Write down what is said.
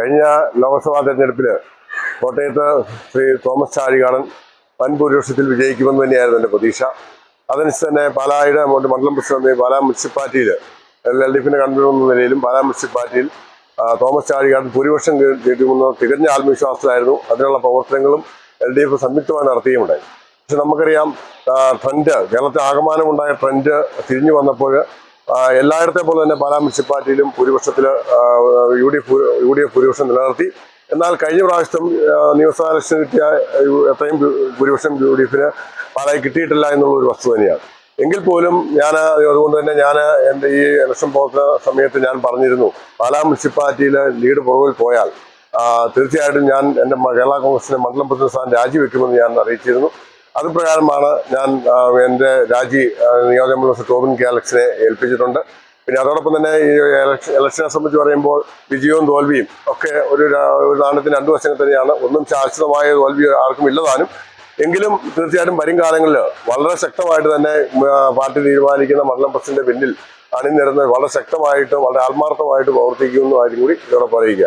കഴിഞ്ഞ ലോക്സഭാ തെരഞ്ഞെടുപ്പിൽ കോട്ടയത്ത് ശ്രീ തോമസ് ചാഴികാടൻ വൻ ഭൂരിപക്ഷത്തിൽ വിജയിക്കുമെന്ന് തന്നെയായിരുന്നു എന്റെ പ്രതീക്ഷ. അതനുസരിച്ച് തന്നെ പാലായുടെ മണ്ഡലം പ്രസിഡന്റ് പാലാ മുനിസിപ്പാലിറ്റിയിൽ എൽ എൽ ഡി എഫിന്റെ കൺവീനർ എന്ന നിലയിലും പാലാ മുനിസിപ്പാലിറ്റിയിൽ തോമസ് ചാഴികാടൻ ഭൂരിപക്ഷം കേ- നേടുമെന്ന് തികഞ്ഞ ആത്മവിശ്വാസത്തിലായിരുന്നു. അതിനുള്ള പ്രവർത്തനങ്ങളും എൽ ഡി എഫ് സംയുക്തമായി നടത്തുകയുണ്ടായി പക്ഷെ നമുക്കറിയാം ട്രെൻഡ് കേരളത്തിൽ ആകമാനമുണ്ടായ ട്രെൻഡ് തിരിഞ്ഞു വന്നപ്പോൾ എല്ലായിടത്തെ പോലെ തന്നെ പാലാ മുനിസിപ്പാലിറ്റിയിലും ഭൂരിപക്ഷത്തിൽ U D U D F ഭൂരിപക്ഷം നിലനിർത്തി. എന്നാൽ കഴിഞ്ഞ പ്രാവശ്യം നിയമസഭാ ഇലക്ഷൻ കിട്ടിയ എത്രയും ഭൂരിപക്ഷം യു ഡി എഫിന് പാലായി കിട്ടിയിട്ടില്ല എന്നുള്ള ഒരു വസ്തു തന്നെയാണ്. എങ്കിൽ പോലും ഞാൻ അതുകൊണ്ട് തന്നെ ഞാൻ എന്റെ ഈ ഇലക്ഷൻ പ്രവർത്തന സമയത്ത് ഞാൻ പറഞ്ഞിരുന്നു പാലാ മുനിസിപ്പാലിറ്റിയിൽ ലീഡ് പുറകിൽ പോയാൽ തീർച്ചയായിട്ടും ഞാൻ എന്റെ കേരള കോൺഗ്രസിന്റെ മണ്ഡലം പ്രസിഡന്റ് സ്ഥാനം രാജിവെക്കുമെന്ന് ഞാൻ അറിയിച്ചിരുന്നു. അത് പ്രകാരമാണ് ഞാൻ എന്റെ രാജി നിയോജകമണ്ഡലം ടോബിൻ കെ അലക്സിനെ ഏൽപ്പിച്ചിട്ടുണ്ട്. പിന്നെ അതോടൊപ്പം തന്നെ ഈ ഇലക്ഷനെ സംബന്ധിച്ച് പറയുമ്പോൾ വിജയവും തോൽവിയും ഒക്കെ ഒരു ഒരു നാണയത്തിന് രണ്ടു വശങ്ങൾ തന്നെയാണ്. ഒന്നും ശാശ്വതമായ തോൽവി ആർക്കും ഇല്ലതാനും എങ്കിലും തീർച്ചയായിട്ടും വരും കാലങ്ങളിൽ വളരെ ശക്തമായിട്ട് തന്നെ പാർട്ടി തീരുമാനിക്കുന്ന മണ്ഡലം പ്രസിഡന്റ് പിന്നിൽ അണിനിരന്ന് വളരെ ശക്തമായിട്ട് വളരെ ആത്മാർത്ഥമായിട്ട് പ്രവർത്തിക്കുന്നു ആരും കൂടി ഇതോടെ പറയുക.